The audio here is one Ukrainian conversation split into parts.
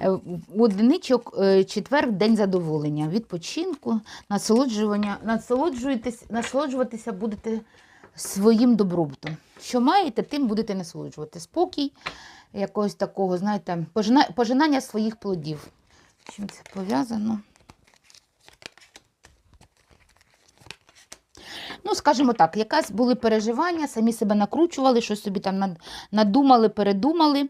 Е, Одиничок е, четвер день задоволення, відпочинку, насолоджування, насолоджуєтесь, насолоджуватися будете своїм добробутом. Що маєте, тим будете насолоджувати. Спокій, якогось такого, знаєте, пожина- пожинання своїх плодів. Чим це пов'язано? Ну, скажімо так, якась були переживання, самі себе накручували, щось собі там надумали, передумали.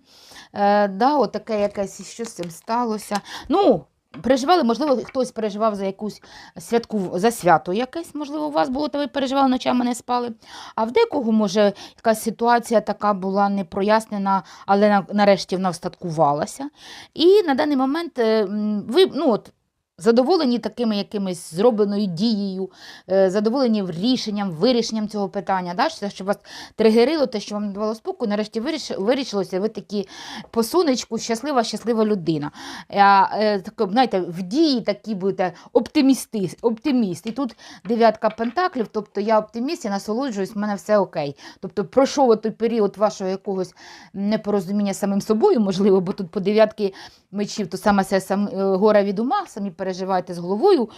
Е, да, Отаке якесь, що з цим сталося. Ну, переживали, можливо, хтось переживав за якусь святку, за свято якесь, можливо, у вас було, то ви переживали, ночами не спали. А в декого, може, якась ситуація така була непрояснена, але нарешті вона встаткувалася. І на даний момент е, ви, ну от, задоволені такими якимись зробленою дією, е, задоволені рішенням, вирішенням цього питання. Да? Що вас тригерило, те, що вам не давало спокою, нарешті вирішилося, ви такі по сонечку, щаслива, щаслива людина. Е, так, знаєте, в дії такі будете оптимісти, оптиміст. І тут дев'ятка пентаклів, тобто я оптиміст, я насолоджуюсь, в мене все окей. Тобто пройшов той період вашого якогось непорозуміння самим собою, можливо, бо тут по дев'ятки мечів, то саме це сам, е, гора від ума, самі переживаєте з головою,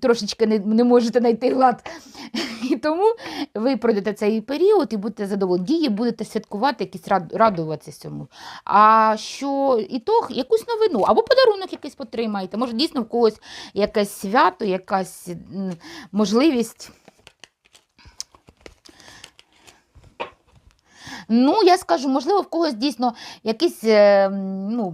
трошечки не, не можете знайти глад. І тому ви пройдете цей період і будете задоволені. Дії будете святкувати, якісь рад, радуватися цьому. А що і то, якусь новину, або подарунок якийсь потримаєте. Може, дійсно в когось якесь свято, якась можливість. Ну, я скажу, можливо, в когось дійсно якісь е, ну,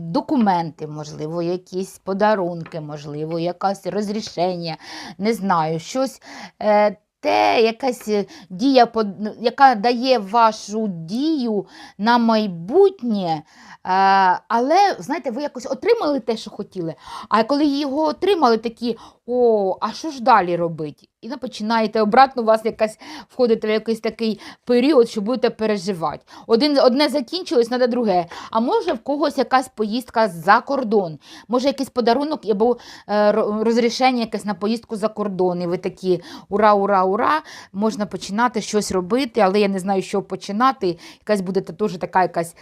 документи, можливо, якісь подарунки, можливо, якесь розрішення, не знаю, щось. Е, те, якась е, дія, ну, яка дає вашу дію на майбутнє, але, знаєте, ви якось отримали те, що хотіли. А коли його отримали, такі, о, а що ж далі робити? І ви починаєте обратно у вас якась входите в якийсь такий період, що будете переживати. Один, одне закінчилось, треба друге. А може в когось якась поїздка за кордон, може якийсь подарунок або е, розрішення якесь на поїздку за кордон. І ви такі ура, ура, ура, можна починати щось робити, але я не знаю, що починати. Якась буде теж така якась.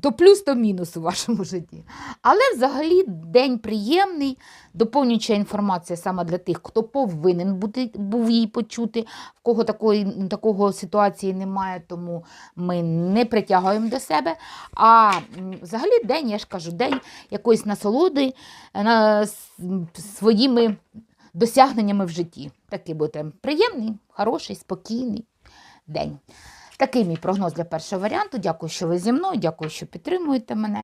То плюс, то мінус у вашому житті. Але взагалі день приємний, доповнююча інформація саме для тих, хто повинен бути, був її почути, в кого такої, такого ситуації немає, тому ми не притягуємо до себе. А взагалі день, я ж кажу, день якоїсь насолоди е, на, своїми досягненнями в житті. Такий буде приємний, хороший, спокійний день. Такий мій прогноз для першого варіанту. Дякую, що ви зі мною, дякую, що підтримуєте мене.